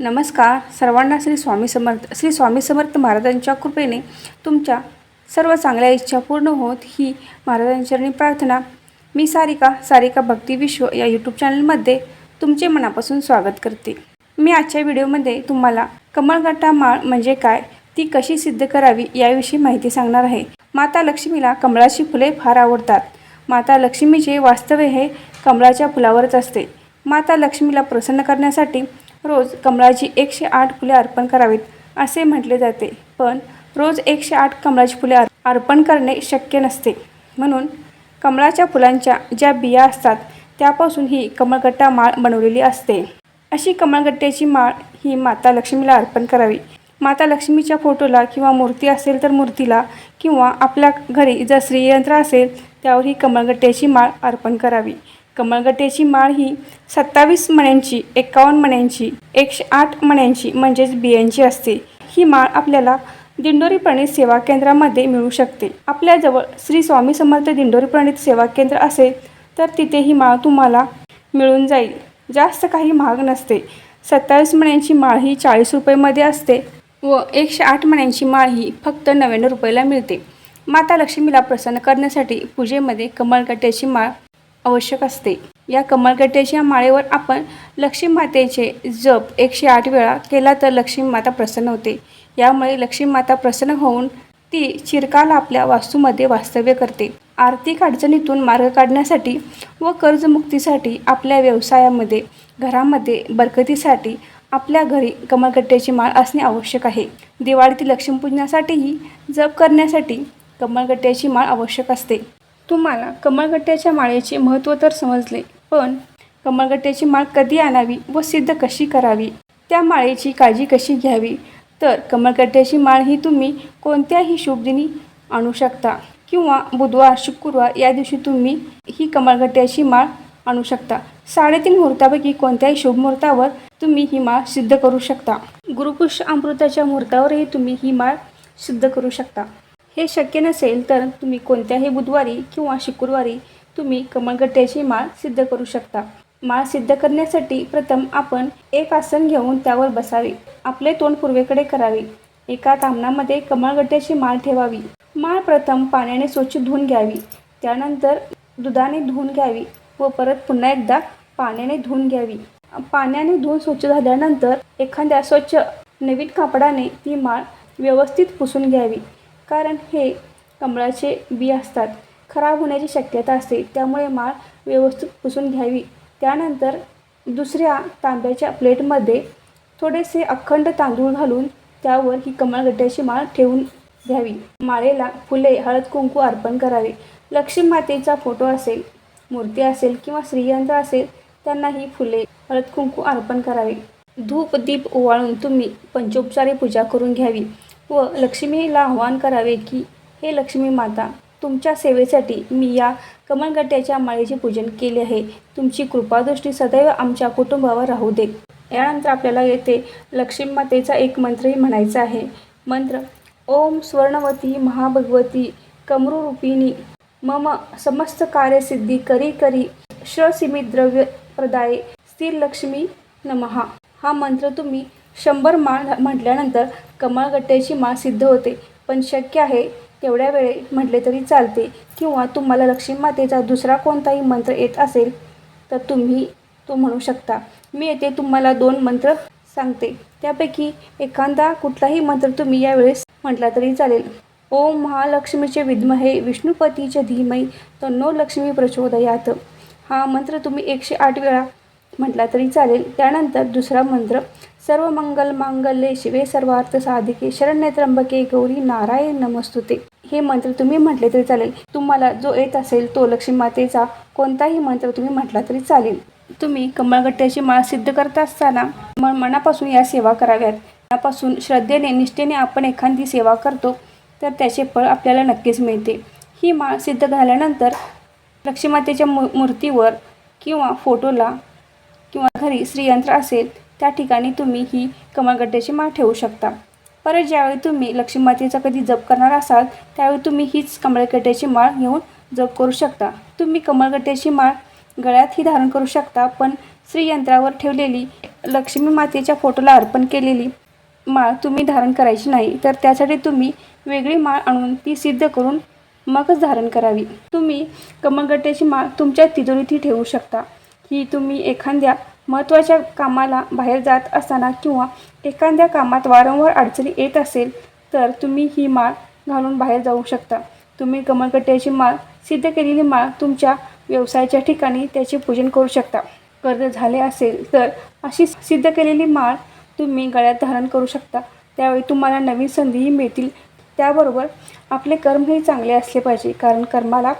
नमस्कार. सर्वांना श्री स्वामी समर्थ श्री स्वामी समर्थ महाराजांच्या कृपेने तुमच्या सर्व चांगल्या इच्छा पूर्ण होत ही महाराजांच्या प्रार्थना. मी सारिका सारिका भक्ती विश्व या यूट्यूब चॅनलमध्ये तुमचे मनापासून स्वागत करते. मी आजच्या व्हिडिओमध्ये तुम्हाला कमळगट्टा माळ म्हणजे काय ती कशी सिद्ध करावी याविषयी माहिती सांगणार आहे. माता लक्ष्मीला कमळाची फुले फार आवडतात. माता लक्ष्मीचे वास्तव्य हे कमळाच्या फुलावरच असते. माता लक्ष्मीला प्रसन्न करण्यासाठी रोज कमळाची एकशे आठ फुले अर्पण करावीत असे म्हटले जाते. पण रोज एकशे आठ कमळाची फुले अर्पण करणे शक्य नसते. म्हणून कमळाच्या फुलांच्या ज्या बिया असतात त्यापासून ही कमळगट्टा माळ बनवलेली असते. अशी कमळगट्ट्याची माळ ही माता लक्ष्मीला अर्पण करावी. माता लक्ष्मीच्या फोटोला किंवा मूर्ती असेल तर मूर्तीला किंवा आपल्या घरी जर श्रीयंत्र असेल त्यावर ही कमळगट्ट्याची माळ अर्पण करावी. कमळगट्ट्याची माळ ही सत्तावीस मण्यांची एकावन्न मण्यांची एकशे आठ मण्यांची म्हणजेच बियांची असते. ही माळ आपल्याला दिंडोरी प्रणित सेवा केंद्रामध्ये मिळू शकते. आपल्याजवळ श्री स्वामी समर्थ दिंडोरी प्रणित सेवा केंद्र असेल तर तिथे ही माळ तुम्हाला मिळून जाईल. जास्त काही महाग नसते. सत्तावीस मण्यांची माळ ही चाळीस रुपयेमध्ये असते व एकशे आठ मण्यांची माळ ही फक्त नव्याण्णव रुपयाला मिळते. माता लक्ष्मीला प्रसन्न करण्यासाठी पूजेमध्ये कमळगट्ट्याची माळ आवश्यक असते. या कमळगट्ट्याच्या माळेवर आपण लक्ष्मी मातेचे जप एकशे आठ वेळा केला तर लक्ष्मी माता प्रसन्न होते. यामुळे लक्ष्मी माता प्रसन्न होऊन ती चिरकाल आपल्या वास्तूमध्ये वास्तव्य करते. आर्थिक अडचणीतून मार्ग काढण्यासाठी व कर्जमुक्तीसाठी आपल्या व्यवसायामध्ये घरामध्ये बरकतीसाठी आपल्या घरी कमळगट्ट्याची माळ असणे आवश्यक आहे. दिवाळीतील लक्ष्मीपूजनासाठीही जप करण्यासाठी कमळगट्ट्याची माळ आवश्यक असते. तुम्हाला कमळगट्ट्याच्या माळेचे महत्त्व तर समजले पण कमळगट्ट्याची माळ कधी आणावी व सिद्ध कशी करावी? त्या माळेची काळजी कशी घ्यावी? तर कमळगट्ट्याची माळ ही तुम्ही कोणत्याही शुभदिनी आणू शकता किंवा बुधवार शुक्रवार या दिवशी तुम्ही ही कमळगट्ट्याची माळ आणू शकता. साडेतीन मुहूर्तापैकी कोणत्याही शुभ मुहूर्तावर तुम्ही ही माळ सिद्ध करू शकता. गुरुपुष्य अमृताच्या मुहूर्तावरही तुम्ही ही माळ सिद्ध करू शकता. हे शक्य नसेल तर तुम्ही कोणत्याही बुधवारी किंवा शुक्रवारी तुम्ही कमळगट्ट्याची माळ सिद्ध करू शकता. माळ सिद्ध करण्यासाठी प्रथम आपण एक आसन घेऊन त्यावर बसावे. आपले तोंड पूर्वेकडे करावे. एका तामणामध्ये कमळगट्ट्याची माळ ठेवावी. माळ प्रथम पाण्याने स्वच्छ धुवून घ्यावी. त्यानंतर दुधाने धुवून घ्यावी व परत पुन्हा एकदा पाण्याने धुवून घ्यावी. पाण्याने धुवून स्वच्छ झाल्यानंतर एखाद्या स्वच्छ नवीन कापडाने ती माळ व्यवस्थित पुसून घ्यावी. कारण हे कमळाचे बी असतात. खराब होण्याची शक्यता असते. त्यामुळे माळ व्यवस्थित पुसून घ्यावी. त्यानंतर दुसऱ्या तांब्याच्या प्लेटमध्ये थोडेसे अखंड तांदूळ घालून त्यावर ही कमळगड्ड्याची माळ ठेवून घ्यावी. माळेला फुले हळद कुंकू अर्पण करावे. लक्ष्मी मातेचा फोटो असेल मूर्ती असेल किंवा श्रीयंत्र असेल त्यांना ही फुले हळद कुंकू अर्पण करावे. धूप दीप ओवाळून तुम्ही पंचोपचारी पूजा करून घ्यावी. व लक्ष्मीला आवाहन करावे की हे लक्ष्मी माता तुमच्या सेवेसाठी मी या कमलगट्ट्याच्या माळेचे पूजन केले आहे. तुमची कृपादृष्टी सदैव आमच्या कुटुंबावर राहू दे. यानंतर आपल्याला येथे लक्ष्मी मातेचा एक मंत्रही म्हणायचा आहे. मंत्र ओम स्वर्णवती महाभगवती कमरूरूपिणी मम समस्त कार्यसिद्धी करी करी शसिमित द्रव्य प्रदाये स्थिर लक्ष्मी नमहा हा मंत्र तुम्ही शंभर माळ म्हटल्यानंतर कमळगट्ट्याची माळ सिद्ध होते. पण शक्य आहे तेवढ्या वेळे म्हटले तरी चालते. किंवा तुम्हाला लक्ष्मी मातेचा दुसरा कोणताही मंत्र येत असेल तर तुम्ही तो म्हणू शकता. मी येथे तुम्हाला दोन मंत्र सांगते. त्यापैकी एखादा कुठलाही मंत्र तुम्ही यावेळेस म्हटला तरी चालेल. ओम महालक्ष्मीचे विद्महे विष्णुपतीचे धीमही तन्नो लक्ष्मी प्रचोदयात. हा मंत्र तुम्ही एकशे आठ वेळा म्हटला तरी चालेल. त्यानंतर दुसरा मंत्र सर्व मंगल मांगल्ये शिवे सर्वार्थ साधिके शरण्य त्र्यंबके गौरी नारायण नमस्तुते. हे मंत्र तुम्ही म्हटले तरी चालेल. तुम्हाला जो येत असेल तो लक्ष्मी मातेचा कोणताही मंत्र तुम्ही म्हटला तरी चालेल. तुम्ही कमळगट्ट्याची माळ सिद्ध करत असताना मन मनापासून या सेवा कराव्यात. मनापासून श्रद्धेने निष्ठेने आपण एखादी सेवा करतो तर त्याचे फळ आपल्याला नक्कीच मिळते. ही माळ सिद्ध झाल्यानंतर लक्ष्मीमातेच्या मू मूर्तीवर किंवा फोटोला किंवा घरी श्रीयंत्र असेल त्या ठिकाणी तुम्ही ही कमळगट्ट्याची माळ ठेवू शकता. परत ज्यावेळी तुम्ही लक्ष्मीमातेचा कधी जप करणार असाल त्यावेळी तुम्ही हीच कमळगड्ड्याची माळ घेऊन जप करू शकता. तुम्ही कमळगट्ट्याची माळ गळ्यातही धारण करू शकता पण श्रीयंत्रावर ठेवलेली लक्ष्मी मातेच्या फोटोला अर्पण केलेली माळ तुम्ही धारण करायची नाही तर त्यासाठी तुम्ही वेगळी माळ आणून ती सिद्ध करून मगच धारण करावी. तुम्ही कमळगट्ट्याची माळ तुमच्या तिजोरीतही ठेवू शकता. की तुम्ही एखाद्या महत्त्वाच्या कामाला बाहेर जात असताना किंवा एखाद्या कामात वारंवार अडचणी येत असेल तर तुम्ही ही माळ घालून बाहेर जाऊ शकता. तुम्ही कमळकट्ट्याची माळ सिद्ध केलेली माळ तुमच्या व्यवसायाच्या ठिकाणी त्याचे पूजन करू शकता. कर्ज झाले असेल तर अशी सिद्ध केलेली माळ तुम्ही गळ्यात धारण करू शकता. त्यावेळी तुम्हाला नवीन संधीही मिळतील. त्याबरोबर आपले कर्मही चांगले असले पाहिजे कारण कर्माला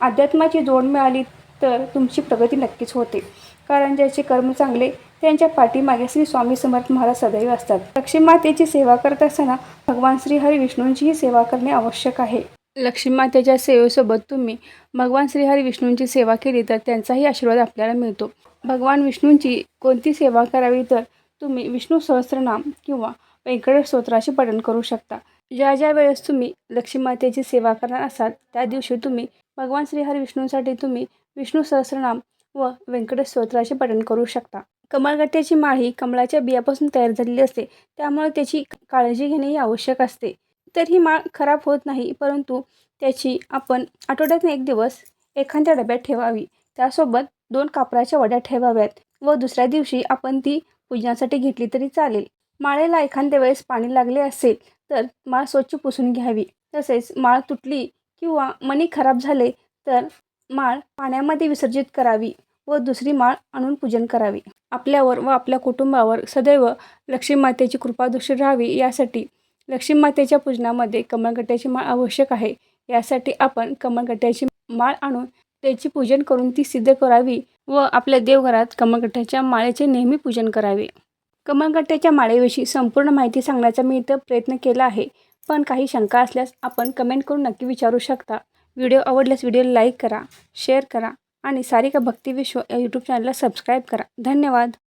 अध्यात्माची जोड मिळाली तर तुमची प्रगती नक्कीच होते. कारण ज्याचे कर्म चांगले त्यांच्या पाठीमागे श्री स्वामी समर्थ महाराज सदैव असतात. लक्ष्मी मातेची सेवा करत असताना भगवान श्री हरी विष्णूंचीही सेवा करणे आवश्यक आहे. लक्ष्मी मातेच्या सेवेसोबत तुम्ही भगवान श्री हरी विष्णूंची सेवा केली तर त्यांचाही आशीर्वाद आपल्याला मिळतो. भगवान विष्णूंची कोणती सेवा करावी तर तुम्ही विष्णू सहस्रनाम किंवा व्यंकटेश स्तोत्राचे पठण करू शकता. ज्या ज्या वेळेस तुम्ही लक्ष्मी मातेची सेवा करणार असाल त्या दिवशी तुम्ही भगवान श्री हरी विष्णूंसाठी तुम्ही विष्णू सहस्रनाम व व्यंकटेश स्तोत्राचे पठण करू शकता. कमळगट्ट्याची माळ ही कमळाच्या बियापासून तयार झालेली असते. त्यामुळे त्याची काळजी घेणेही आवश्यक असते. तर ही माळ खराब होत नाही परंतु त्याची आपण आठवड्यातून एक दिवस एखाद्या डब्यात ठेवावी. त्यासोबत दोन कापराच्या वड्या ठेवाव्यात व दुसऱ्या दिवशी आपण ती पूजनासाठी घेतली तरी चालेल. माळेला एखाद्या वेळेस पाणी लागले असेल तर माळ स्वच्छ पुसून घ्यावी. तसेच माळ तुटली किंवा मणी खराब झाले तर माळ पाण्यामध्ये विसर्जित करावी व दुसरी माळ आणून पूजन करावे. आपल्यावर व आपल्या कुटुंबावर सदैव लक्ष्मी मातेची कृपादृष्टी राहावी यासाठी लक्ष्मी मातेच्या पूजनामध्ये कमळगट्ट्याची माळ आवश्यक आहे. यासाठी आपण कमळगट्ट्याची माळ आणून त्याची पूजन करून ती सिद्ध करावी व आपल्या देवघरात कमळगट्ट्याच्या माळेचे नेहमी पूजन करावे. कमळगट्ट्याच्या माळेविषयी संपूर्ण माहिती सांगण्याचा मी इथं प्रयत्न केला आहे. पण काही शंका असल्यास आपण कमेंट करून नक्की विचारू शकता. व्हिडिओ आवडल्यास व्हिडिओला लाईक करा शेअर करा आणि सारिका भक्ती विश्व या यूट्यूब चॅनलला सबस्क्राईब करा. धन्यवाद.